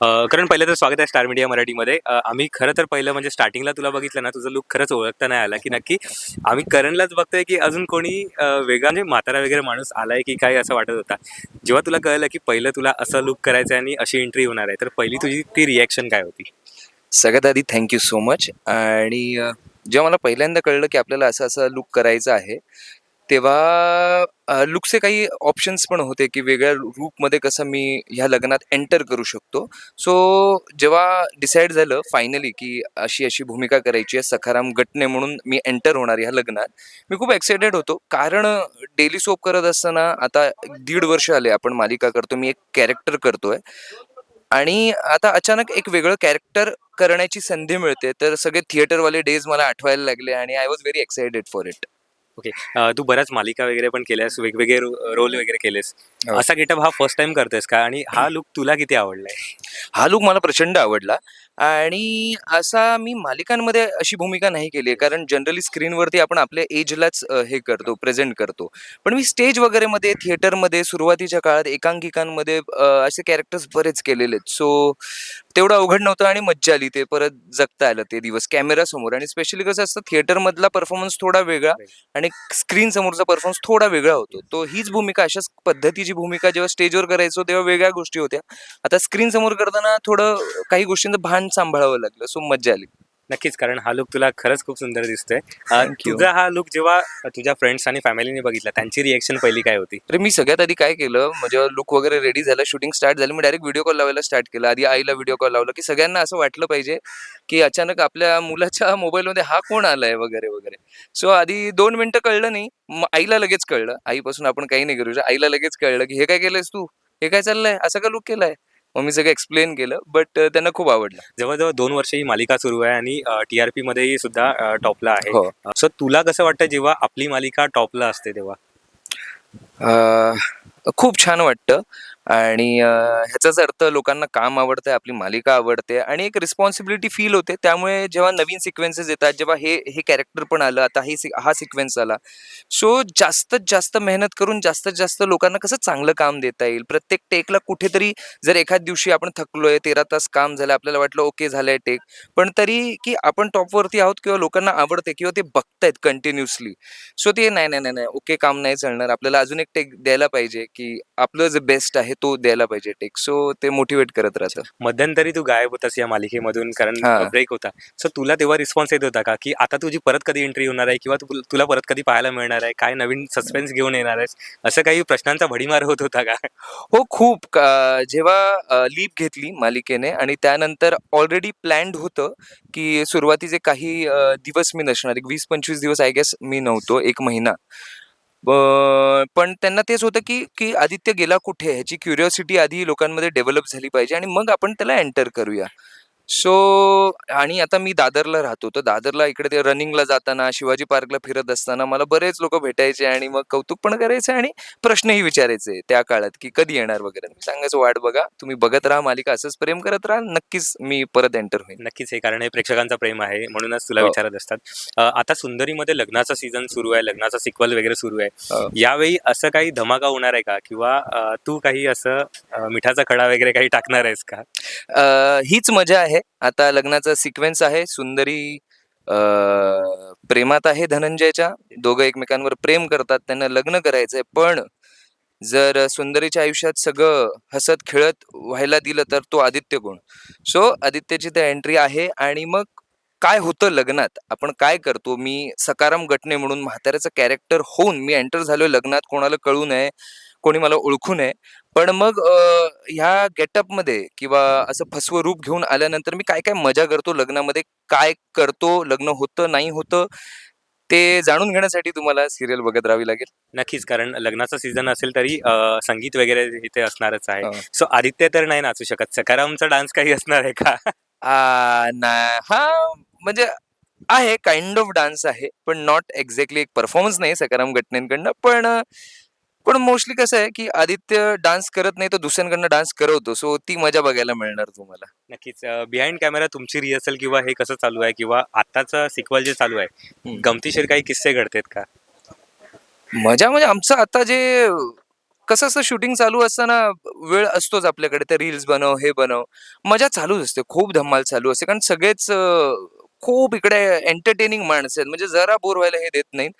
कारण पहिलं तर स्वागत आहे स्टार मीडिया मराठीमध्ये. आम्ही खरं तर पहिलं म्हणजे स्टार्टिंगला तुला बघितलं ना तुझं लुक खरंच ओळखता नाही आला की नक्की. आम्ही करणलाच बघतोय की अजून कोणी वेगळा म्हणजे म्हातारा वगैरे माणूस आलाय की काय असं वाटत होता. जेव्हा तुला कळलं की पहिलं तुला असं लुक करायचं आहे आणि अशी एंट्री होणार आहे तर पहिली तुझी ती रिॲक्शन काय होती? सगळ्यात आधी थँक्यू सो मच आणि जेव्हा मला पहिल्यांदा कळलं की आपल्याला असं असं लुक करायचं आहे तेव्हा लुकचे काही ऑप्शन्स पण होते की वेगळ्या रूपमध्ये कसं मी ह्या लग्नात एंटर करू शकतो. सो जेव्हा डिसाईड झालं फायनली की अशी अशी भूमिका करायची आहे सखाराम गटणे म्हणून मी एंटर होणार ह्या लग्नात मी खूप एक्सायटेड होतो. कारण डेली सोप करत असताना आता दीड वर्ष आले आपण मालिका करतो मी एक कॅरेक्टर करतोय. आणि आता अचानक एक वेगळं कॅरेक्टर करण्याची संधी मिळते. तर सगळे थिएटरवाले डेज मला आठवायला लागले आणि I was very excited for it okay तू बऱ्याच मालिका वगैरे पण केल्यास वेगवेगळे रोल वगैरे केलेस. हो. असा गेटअप हा फर्स्ट टाइम करतोयस का? आणि हा लुक तुला किती आवडलाय? हा लुक मला प्रचंड आवडला. आणि असा मी मालिकांमध्ये अशी भूमिका नाही केली आहे. कारण जनरली स्क्रीनवरती आपण आपल्या एजलाच अ, हे करतो प्रेझेंट करतो. पण मी स्टेज वगैरे मध्ये थिएटरमध्ये सुरुवातीच्या काळात एकांकिकांमध्ये अ, असे कॅरेक्टर्स बरेच केलेले आहेत. सो तेवढं अवघड नव्हतं आणि मज्जा आली. ते परत जगता आलं ते दिवस कॅमेरा समोर. आणि स्पेशली कसं असतं थिएटर मधला परफॉर्मन्स थोडा वेगळा आणि स्क्रीन समोरचा परफॉर्मन्स थोडा वेगळा होतो. तो हीच भूमिका अशाच पद्धतीची भूमिका जेव्हा स्टेजवर करायचो तेव्हा वेगळ्या गोष्टी होत्या. आता स्क्रीन समोर करताना थोडं काही गोष्टींचं भान सांभाळावं लागलं सो मज्जा आली. नक्कीच कारण हा लुक तुला खरंच खूप सुंदर दिसतोय. अ, Thank you. तुझा हा लुक जेव्हा तुझ्या फ्रेंड्स आणि फॅमिलीने बघितला त्यांची रिएक्शन पहिली काय होती? अरे मी सगळ्यात आधी काय केलं म्हणजे लुक वगैरे रेडी झालं शूटिंग स्टार्ट झालं मी डायरेक्ट व्हिडिओ कॉल लावायला स्टार्ट केलं. आधी आईला व्हिडिओ कॉल लावला की सगळ्यांना असं वाटलं पाहिजे की अचानक आपल्या मुलाच्या मोबाईलमध्ये हा कोण आलाय वगैरे वगैरे. सो आधी दोन मिनिटं कळलं नाही आईला लगेच कळलं. आईपासून आपण काही नाही करू शकत. आईला लगेच कळलं की हे काय केलंयस तू? हे काय चाललंय? असं का लुक केलाय? मग मी सगळं एक्सप्लेन केलं बट त्यांना खूप आवडलं. जवळजवळ दोन वर्ष ही मालिका सुरू आहे आणि टीआरपी मध्येही सुद्धा टॉपला आहे. हो. सो तुला कसं वाटतं जेव्हा आपली मालिका टॉपला असते तेव्हा? अं, खूप छान वाटतं. आणि ह्याचाच अर्थ लोकांना काम आवडतंय आपली मालिका आवडते आणि एक रिस्पॉन्सिबिलिटी फील होते. त्यामुळे जेव्हा नवीन सिक्वेन्सेस येतात जेव्हा हे हे कॅरेक्टर पण आलं आता हे हा सिक्वेन्स आला. सो जास्तीत जास्त मेहनत करून जास्तीत जास्त लोकांना कसं चांगलं काम देता येईल? प्रत्येक टेकला कुठेतरी जर एखाद दिवशी आपण थकलोय तेरा तास काम झालं आपल्याला वाटलं ओके झालंय टेक पण तरी की आपण टॉपवरती आहोत किंवा लोकांना आवडते किंवा ते बघतायत कंटिन्युअसली सो ते नाही नाही नाही नाही ओके काम नाही चालणार. आपल्याला अजून एक टेक द्यायला पाहिजे की आपलं जे बेस्ट आहे तो द्यायला पाहिजे टेक. सो ते मोटिवेट करत राहतं. मध्यंतरी तू गायब होतास या मालिकेमधून कारण हा. ब्रेक होता. सो तुला तेव्हा रिस्पॉन्स येत होता का? की आता तुझी परत कधी एंट्री होणार आहे? किंवा तू- तुला परत कधी पाहायला मिळणार आहे? काय नवीन सस्पेन्स घेऊन येणार आहेस? असं काही प्रश्नांचा भडीमार होत होता का? हो खूप. का- जेव्हा लीप घेतली मालिकेने आणि त्यानंतर ऑलरेडी प्लॅन्ड होतं की सुरुवातीचे काही अ, दिवस मी नसणार. एक वीस पंचवीस दिवस आय गेस मी नव्हतो. एक महिना. ब- पण त्यांना तेच होतं की की आदित्य गेला कुठे? ह्याची क्युरिओसिटी आधी लोकांमध्ये डेव्हलप झाली पाहिजे आणि मग आपण त्याला एंटर करूया. सो आणि आता मी दादरला राहतो. तर दादरला इकडे ते रनिंगला जाताना शिवाजी पार्कला फिरत असताना मला बरेच लोक भेटायचे आणि मग कौतुक पण करायचे आणि प्रश्नही विचारायचे त्या काळात की कधी येणार वगैरे. मी सांगायचं वाट बघा तुम्ही बघत राहा मालिका असंच प्रेम करत राहा नक्कीच मी परत एंटर होईन. नक्कीच हे कारण हे प्रेक्षकांचं प्रेम आहे म्हणूनच तुला हो. विचारत असतात. आता सुंदरीमध्ये लग्नाचा सीझन सुरू आहे लग्नाचा सिक्वल वगैरे सुरू आहे. हो. यावेळी असं काही धमाका होणार आहे का? किंवा तू काही असं मिठाचा खडा वगैरे काही टाकणार आहेस का? हीच मजा आहे. आता लग्नाचा सिक्वेन्स आहे. सुंदरी प्रेमात आहे धनंजयच्या. दोघं एकमेकांवर प्रेम करतात त्यांना लग्न करायचंय. पण जर सुंदरीच्या आयुष्यात सगळं हसत खेळत व्हायला दिलं तर तो आदित्य कोण? सो आदित्यची त्या एंट्री आहे. आणि मग काय होतं लग्नात? आपण काय करतो? मी सकाराम गटणे म्हणून म्हाताऱ्याचं कॅरेक्टर होऊन मी एंटर झालोय लग्नात. कोणाला कळू नये. कोणी मला ओळखू नये. पण मग अ, ह्या गेटअपमध्ये किंवा असं फसवं रूप घेऊन आल्यानंतर मी काय काय मजा करतो लग्नामध्ये? काय करतो? लग्न होतं नाही होतं? ते जाणून घेण्यासाठी तुम्हाला सिरियल बघत राहावी लागेल. नक्कीच कारण लग्नाचा सीझन असेल तरी अ, संगीत वगैरे इथे असणारच आहे. हो. सो आदित्य तर नाही नाचू शकत. सकारामचा डान्स काही असणार आहे का? आ, हा म्हणजे आहे काइंड ऑफ डान्स आहे पण नॉट एक्झॅक्टली एक परफॉर्मन्स नाही सकाराम घटनेंकडनं पण पण मोस्टली कसं आहे की आदित्य डान्स करत नाही तो दुसऱ्यांकडनं डान्स करवतो. सो ती मजा बघायला मिळणार तुम्हाला. नक्कीच. बिहाइंड कॅमेरा तुमची रिहर्सल किंवा हे कसं चालू आहे किंवा आताचं सिक्वल जे चालू आहे. गमतीशीर काही किस्से घडतेत का? मजा म्हणजे आमचं आता जे कसं असतं शूटिंग चालू असताना वेळ असतोच आपल्याकडे. ते रील्स बनव हे बनव. मजा चालूच असते. खूप धमाल चालू असते. कारण सगळेच अं, खूप इकडे एंटरटेनिंग माणसं आहेत. म्हणजे जरा बोर व्हायला हे देत नाहीत.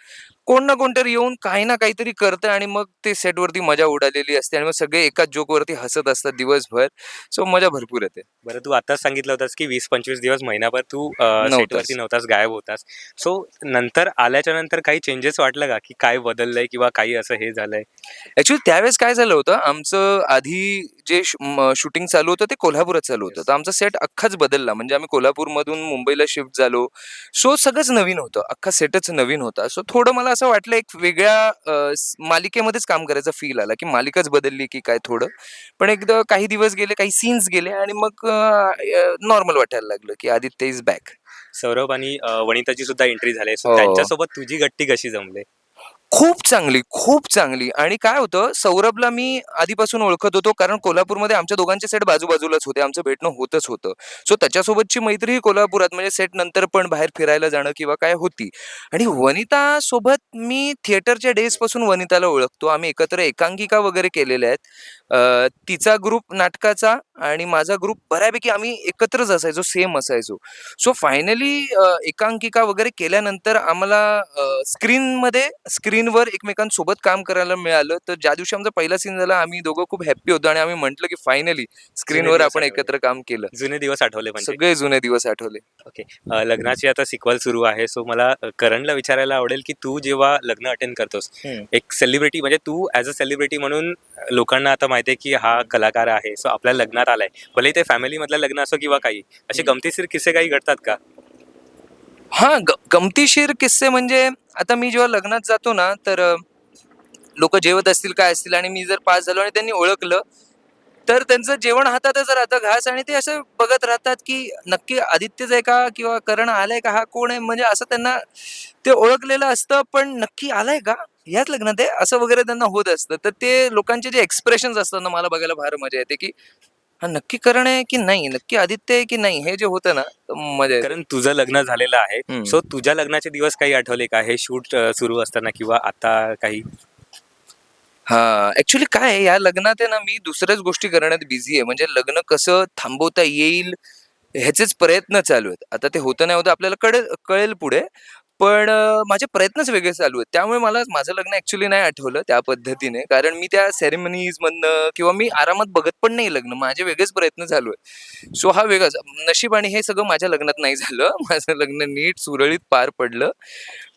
कोण ना कोणतरी येऊन काही ना काहीतरी करतं आणि मग ते सेटवरती मजा उडालेली असते आणि मग सगळे एकाच जोकवरती हसत असतात दिवसभर. सो मजा भरपूर येते. बरं तू आताच सांगितलं होतास की वीस पंचवीस दिवस महिनाभर तू. सेटवरती नव्हतास. गायब होतास. सो नंतर आल्याच्यानंतर काही चेंजेस वाटलं का? की काय बदललंय किंवा काही असं हे झालंय? ऍक्च्युली त्यावेळेस काय झालं होतं आमचं आधी जे शूटिंग चालू होतं ते कोल्हापुरात चालू होतं. तर आमचा सेट अख्खाच बदलला. म्हणजे आम्ही कोल्हापूरमधून मुंबईला शिफ्ट झालो. सो सगळंच नवीन होतं. अख्खा सेटच नवीन होता. सो थोडं मला असं वाटलं एक वेगळ्या मालिकेमध्येच काम करायचा फील आला की मालिकाच बदलली की काय थोडं. पण एकदा काही दिवस गेले काही सीन्स गेले आणि मग नॉर्मल वाटायला लागलं की आदित्य इज बॅक सौरभ आणि वनिताची सुद्धा एंट्री झाली हो. त्यांच्यासोबत तुझी गट्टी कशी जमले? खूप चांगली खूप चांगली. आणि काय होतं सौरभला मी आधीपासून ओळखत होतो कारण कोल्हापूरमध्ये आमच्या दोघांचे सेट बाजूबाजूलाच होते आमचं भेटणं होतच होतं. सो त्याच्यासोबतची मैत्रीही कोल्हापुरात म्हणजे सेट नंतर पण बाहेर फिरायला जाणं किंवा काय होती. आणि वनिता सोबत मी थिएटरच्या डेजपासून वनिताला ओळखतो. आम्ही एकत्र एकांकिका वगैरे केलेल्या आहेत. तिचा ग्रुप नाटकाचा आणि माझा ग्रुप बऱ्यापैकी आम्ही एकत्रच असायचो सेम असायचो. सो फायनली एकांकिका वगैरे केल्यानंतर आम्हाला स्क्रीनमध्ये स्क्रीन स्क्रीनवर एकमेकांसोबत काम करायला मिळालं. तर ज्या दिवशी आमचा पहिला सीन झाला आम्ही दोघं खूप हॅप्पी होतो आणि आम्ही म्हटलं की फायनली स्क्रीनवर आपण. एकत्र काम केलं. जुने दिवस आठवले म्हणजे? सगळे जुने दिवस आठवले. अ, लग्नाची आता सिक्वल सुरू आहे. सो मला करणला विचारायला आवडेल की तू जेव्हा लग्न अटेंड करतोस. एक सेलिब्रिटी म्हणजे तू ऍज अ सेलिब्रिटी म्हणून लोकांना आता माहिती आहे की हा कलाकार आहे. सो आपल्या लग्नात आलाय. भले ते फॅमिली मधलं लग्न असो किंवा काही असे. गमतीशीर किस्से काही घडतात का? हां ग- गमतीशीर किस्से म्हणजे आता मी जेव्हा लग्नात जातो ना तर लोक जेवत असतील काय असतील आणि मी जर पास झालो आणि त्यांनी ओळखलं तर त्यांचं जेवण हातातच राहतं घास आणि ते असं बघत राहतात की नक्की आदित्यच आहे का किंवा करण आलाय का हा कोण आहे म्हणजे असं त्यांना ते ओळखलेलं असतं पण नक्की आलाय का? याच लग्नात आहे असं वगैरे त्यांना होत असतं. तर ते लोकांचे जे एक्सप्रेशन असतात ना मला बघायला फार मजा येते की हा नक्की करण आहे की नाही? नक्की आदित्य आहे की नाही? हे जे होतं ना मजा येते. कारण तुझं लग्न झालेलं आहे. सो तुझ्या लग्नाचे दिवस काही आठवले का? हे शूट सुरू असताना किंवा आता काही? हा ऍक्च्युली काय आहे, या लग्नात आहे ना मी दुसऱ्याच गोष्टी करण्यात बिझी आहे. म्हणजे लग्न कसं थांबवता येईल ह्याचेच प्रयत्न चालू आहेत. आता ते होतं नाही होतं आपल्याला कळेल कळेल पुढे. पण माझे प्रयत्नच वेगळे चालू आहेत. त्यामुळे मला माझं लग्न ऍक्च्युली नाही आठवलं त्या पद्धतीने. कारण मी त्या सेरेमनीजमधनं किंवा मी आरामात बघत पण नाही लग्न. माझे वेगळेच प्रयत्न चालू आहेत. सो हा वेगळाच. नशीब आणि हे सगळं माझ्या लग्नात नाही झालं. माझं लग्न नीट सुरळीत पार पडलं.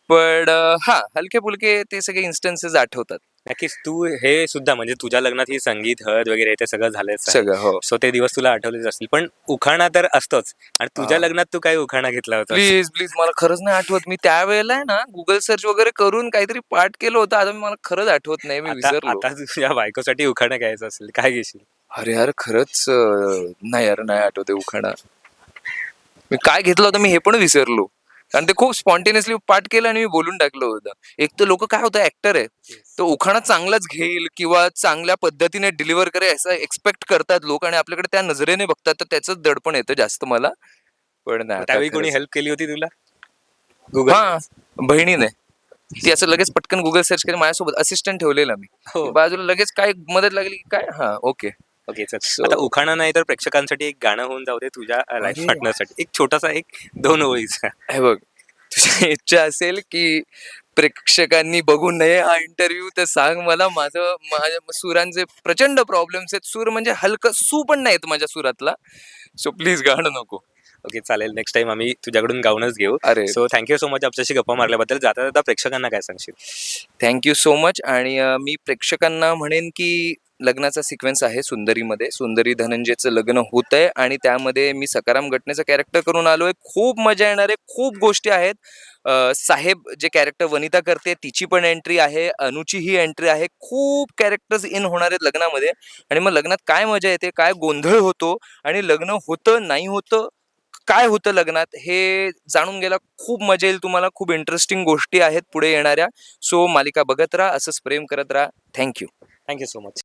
पण हां हा हलके फुलके ते सगळे इन्स्टन्सेस आठवतात. नक्कीच तू हे सुद्धा म्हणजे तुझ्या लग्नात ही संगीत हळद वगैरे ते सगळं आहे. सगळं हो. सो ते दिवस तुला आठवलेच असतील. पण उखाणा तर असतोच. आणि तुझ्या. लग्नात तू काय उखाणा घेतला होता प्लीज प्लीज मला खरंच नाही आठवत. मी त्यावेळेला ना गुगल सर्च वगैरे करून काहीतरी पाठ केलं होतं. आता मला खरंच आठवत नाही मी आता विसरलो. आता तुझ्या बायकोसाठी उखाणा घ्यायचं असेल काय घेशील? अरे यार खरंच नाही यार नाही आठवते उखाणा. मी काय घेतलं होतं मी हे पण विसरलो. कारण ते खूप स्पॉन्टेनियसली पाठ केलं आणि मी बोलून टाकलं होतं. एक तर लोक काय होतं ऍक्टर आहे. तो उखाणा चांगलाच घेईल किंवा चांगल्या पद्धतीने डिलिव्हर करेल असं एक्सपेक्ट करतात लोक आणि आपल्याकडे त्या नजरेने बघतात तर त्याच दडपण येतं जास्त मला. पण नाही त्यावेळी कोणी. हेल्प केली होती तुला? हा बहिणीने. ती असं लगेच पटकन गुगल सर्च केलं माझ्यासोबत असिस्टंट ठेवलेला मी. हो. बाजूला लगेच काय मदत लागली की काय? हा ओके ओके So- आता उखाणा नाही तर प्रेक्षकांसाठी एक गाणं होऊन जाऊ दे तुझ्या लाईफ. पार्टनरसाठी एक छोटासा एक दोन ओळीचा. हे बघ तुझी इच्छा असेल की प्रेक्षकांनी बघू नये हा इंटरव्ह्यू तर सांग मला माझं माझ्या सुरांचे प्रचंड प्रॉब्लेम्स आहेत. सूर म्हणजे हलकं सू पण नाही येत माझ्या सुरातला. सो प्लीज गाणं नको. ओके चालेल. नेक्स्ट टाइम आम्ही तुझ्याकडून गाऊनच घेऊ. अरे. सो थँक्यू सो मच आमच्याशी गप्पा मारल्याबद्दल. जाता जाता प्रेक्षकांना काय सांगशील? थँक्यू सो मच आणि अं, मी प्रेक्षकांना म्हणेन की लग्नाचा सिक्वेन्स आहे सुंदरीमध्ये. सुंदरी धनंजयचं लग्न होत आहे आणि त्यामध्ये मी सकाराम घटनेचं कॅरेक्टर करून आलो आहे खूप मजा येणार आहे. खूप गोष्टी आहेत. साहेब जे कॅरेक्टर वनिता करते तिची पण एंट्री आहे. अनुची ही एंट्री आहे. खूप कॅरेक्टर्स इन होणार आहेत लग्नामध्ये. आणि मग लग्नात काय मजा येते? काय गोंधळ होतो? आणि लग्न होतं नाही होतं? काय होतं लग्नात? हे जाणून घ्यायला खूप मजा येईल तुम्हाला. खूप इंटरेस्टिंग गोष्टी आहेत पुढे येणाऱ्या. सो मालिका बघत राहा. असंच प्रेम करत राहा. Thank you thank you so much